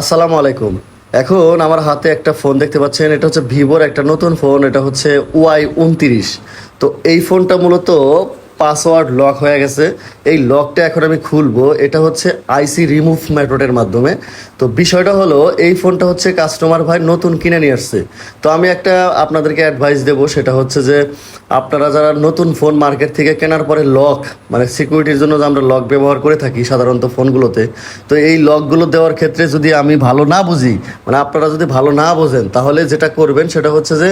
আসসালামু আলাইকুম। এখন আমার হাতে একটা ফোন দেখতে পাচ্ছেন, এটা হচ্ছে ভিভোর একটা নতুন ফোন, এটা হচ্ছে ওয়াই উনতিরিশ তো এই ফোনটা মূলত পাসওয়ার্ড লক হয়ে গেছে। এই লকটা এখন আমি খুলবো। এটা হচ্ছে আইসি রিমুভ মেথডের মাধ্যমে। তো বিষয়টা হলো, এই ফোনটা হচ্ছে কাস্টমার ভাই নতুন কিনে নিয়ে আসছে। তো আমি একটা আপনাদেরকে অ্যাডভাইস দেবো, সেটা হচ্ছে যে আপনারা যারা নতুন ফোন মার্কেট থেকে কেনার পরে লক মানে সিকিউরিটির জন্য যে আমরা লক ব্যবহার করে থাকি সাধারণত ফোনগুলোতে, তো এই লকগুলো দেওয়ার ক্ষেত্রে যদি আমি ভালো না বুঝি মানে আপনারা যদি ভালো না বোঝেন, তাহলে যেটা করবেন সেটা হচ্ছে যে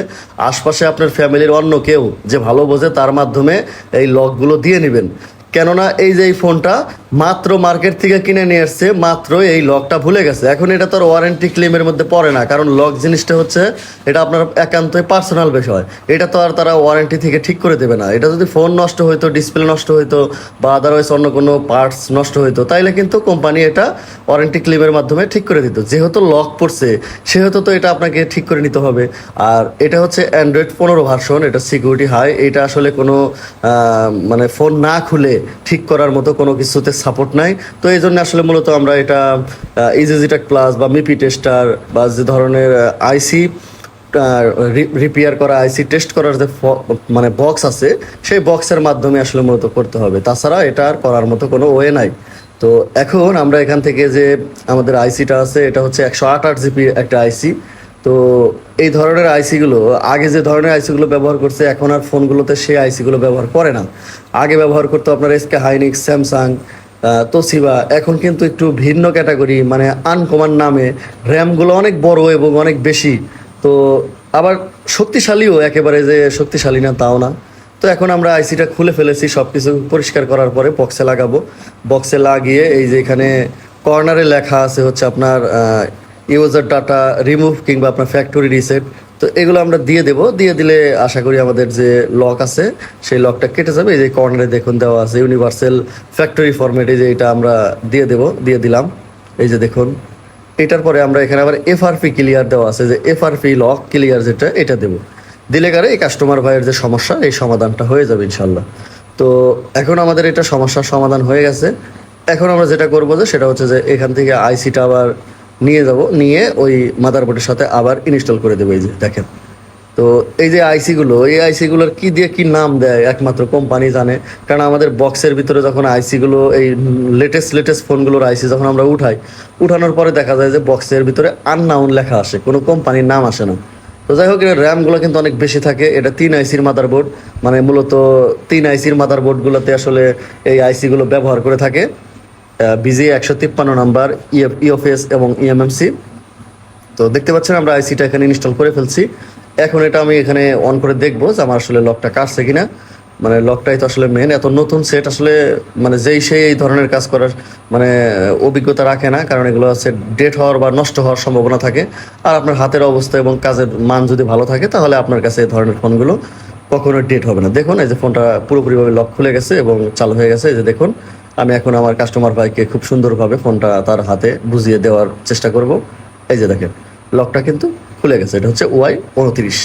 আশপাশে আপনার ফ্যামিলির অন্য কেউ যে ভালো বোঝে, তার মাধ্যমে এই লকগুলো দিয়ে নেবেন। কেননা এই যে এই ফোনটা মাত্র মার্কেট থেকে কিনে নিয়ে এসছে, মাত্র এই লকটা ভুলে গেছে। এখন এটা তো ওয়ারেন্টি ক্লেমের মধ্যে পড়ে না, কারণ লক জিনিসটা হচ্ছে, এটা আপনার একান্তই পার্সোনাল বিষয়। এটা তো আর তারা ওয়ারেন্টি থেকে ঠিক করে দেবে না। এটা যদি ফোন নষ্ট হইতো ডিসপ্লে নষ্ট হইতো, বা আদারওয়াইজ অন্য কোনো পার্টস নষ্ট হইতো, তাইলে কিন্তু কোম্পানি এটা ওয়ারেন্টি ক্লেমের মাধ্যমে ঠিক করে দিত। যেহেতু লক পড়ছে, সেহেতু তো এটা আপনাকে ঠিক করে নিতে হবে। আর এটা হচ্ছে অ্যান্ড্রয়েড পনেরো ভার্সন এটা সিকিউরিটি হাই এটা আসলে কোনো মানে ফোন না খুলে ঠিক করার মতো কোনো কিছুতে সাপোর্ট নাই। তো এই জন্য আসলে মূলত আমরা এটা ইজিজিটাক প্লাস বা মিপি টেস্টার বা যে ধরনের আইসি রিপেয়ার করা আইসি টেস্ট করার যে মানে বক্স আছে, সেই বক্সের মাধ্যমে আসলে মূলত করতে হবে। তাছাড়া এটা আর করার মতো কোনো ওয়ে নাই। তো এখন আমরা এখান থেকে যে আমাদের আইসিটা আছে, এটা হচ্ছে একশো আট আট জিবি একটা আইসি তো এই ধরনের আইসিগুলো আগে যে ধরনের আইসিগুলো ব্যবহার করছে, এখন আর ফোনগুলোতে সেই আইসিগুলো ব্যবহার করে না। আগে ব্যবহার করতো আপনার এসকে হাইনিক্স স্যামসাং তোসিবা, এখন কিন্তু একটু ভিন্ন ক্যাটাগরি মানে আনকমান নামে। র্যামগুলো অনেক বড় এবং অনেক বেশি। তো আবার শক্তিশালীও একেবারে যে শক্তিশালী না, তাও না। তো এখন আমরা আইসিটা খুলে ফেলেছি সব কিছু পরিষ্কার করার পরে বক্সে লাগাবো। বক্সে লাগিয়ে এই যে এখানে কর্নারে লেখা আছে হচ্ছে আপনার ইউজার ডাটা রিমুভ কিংবা আপনার ফ্যাক্টরি রিসেট তো এগুলো আমরা দিয়ে দেব। দিয়ে দিলে আশা করি আমাদের যে লক আছে, সেই লকটা কেটে যাবে। এই যে কর্নারে দেখুন দেওয়া আছে ইউনিভার্সাল ফ্যাক্টরি ফরম্যাটে যে এটা আমরা দিয়ে দেব, দিয়ে দিলাম। এই যে দেখুন, এটার পরে আমরা এখানে আবার এফআরপি ক্লিয়ার দেওয়া আছে, যে এফআরপি লক ক্লিয়ার যেটা, এটা দেব। দিলে কারে এই কাস্টমার ভাইয়ের যে সমস্যা, এই সমাধানটা হয়ে যাবে ইনশাল্লাহ তো এখন আমাদের এটা সমস্যার সমাধান হয়ে গেছে। এখন আমরা যেটা করব যে, সেটা হচ্ছে যে এখান থেকে আইসিটা আবার নিয়ে যাব, নিয়ে ওই মাদারবোর্ডের সাথে আবার ইনস্টল করে দেবো এই যে, দেখেন। তো এই যে আইসিগুলো এই আইসিগুলোর কি দিয়ে কি নাম দেয় একমাত্র কোম্পানি জানে। কারণ আমাদের বক্সের ভিতরে যখন আইসিগুলো এই লেটেস্ট লেটেস্ট ফোনগুলোর আইসি যখন আমরা উঠাই, উঠানোর পরে দেখা যায় যে বক্সের ভিতরে আননাউন লেখা আসে, কোনো কোম্পানির নাম আসে না। তো যাই হোক এর র্যামগুলো কিন্তু অনেক বেশি থাকে। এটা তিন আইসির মাদারবোর্ড মানে মূলত তিন আইসির মাদারবোর্ডগুলোতে আসলে এই আইসিগুলো ব্যবহার করে থাকে। বিজি একশো তিপ্পান্ন নাম্বার ইএফএস এবং E ইএমএমসি তো দেখতে পাচ্ছেন, আমরা আইসিটা এখানে ইনস্টল করে ফেলছি। এখন এটা আমি এখানে অন করে দেখব যে আমার আসলে লকটা কাটছে কিনা। মানে লকটাই তো আসলে মেন এত নতুন সেট আসলে মানে যেই সেই এই ধরনের কাজ করার মানে অভিজ্ঞতা রাখে না, কারণ এগুলো হচ্ছে ডেট হওয়ার বা নষ্ট হওয়ার সম্ভাবনা থাকে। আর আপনার হাতের অবস্থা এবং কাজের মান যদি ভালো থাকে, তাহলে আপনার কাছে এই ধরনের ফোনগুলো কখনো ডেট হবে না। দেখুন, এই যে ফোনটা পুরোপুরিভাবে লক খুলে গেছে এবং চালু হয়ে গেছে, এই যে দেখুন। আমি এখন আমার কাস্টমার ভাইকে খুব সুন্দরভাবে ফোনটা তার হাতে বুঝিয়ে দেওয়ার চেষ্টা করব। এই যে দেখেন লকটা কিন্তু খুলে গেছে। এটা হচ্ছে ওয়াই উনত্রিশ।